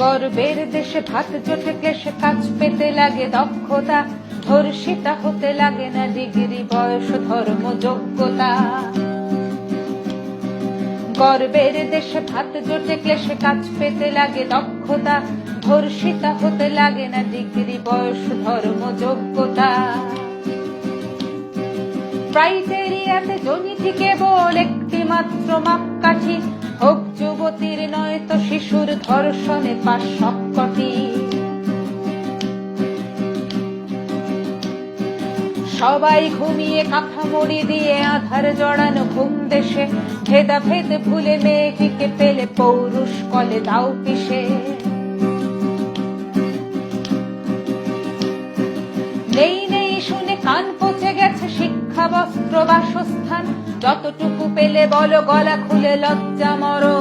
গর্বের দেশে ভাত জোটে ক্লেশে কাজ পেতে লাগে দক্ষতা। ধর্ষিতা হতে লাগে না ডিগ্রি, বয়স, ধর্ম, যোগ্যতা। গর্বের দেশে ভাত জোটে ক্লেশে কাজ পেতে লাগে দক্ষতা। ধর্ষিতা হতে লাগে না ডিগ্রি, বয়স, ধর্ম, যোগ্যতা। ক্রাইটেরিয়াতে জনিটি কেবল একটি মাত্র মাপকাঠি হোক যুবতীর নয় তো শিশুর ধর্ষণে পাশ সবকটি সবাই ঘুমিয়ে কাঁথা মুড়ি দিয়ে আধার জড়ানো ঘুম দেশে ভেদা ভেদ ভুলে মেয়েটিকে পেলে পৌরুষ কলে দাও পিসে নেই নেই শুনে কান পচে গেছে শিক্ষা বস্ত্র বাসস্থান, যতটুকু পেলে বলো গলা খুলে লজ্জা মরণ।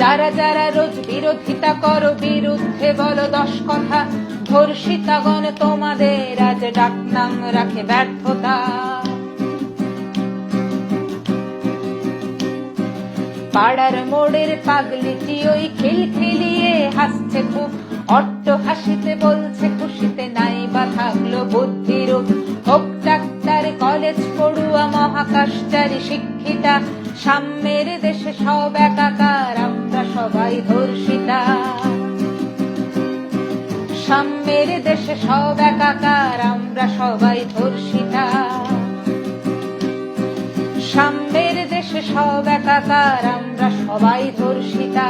যারা যারা রোজ বিরোধিতা করো, বিরুদ্ধে বলো দশ কথা ধর্ষিতাগণ তোমাদের আজ ডাকনাম রাখে ব্যর্থতা। পাড়ার মোড়ের পাগলিটি ওই খিলখিলিয়ে হাসছে খুব, অট্ট হাসিতে বলছে কলেজ পড়ুয়া মহাকাশচারী শিক্ষিতা। সাম্যের দেশে সব একাকার, আমরা সবাই ধর্ষিতা। সাম্যের দেশে সব একাকার, আমরা সবাই ধর্ষিতা। সাম্যের দেশে সব একাকার, আমরা সবাই ধর্ষিতা।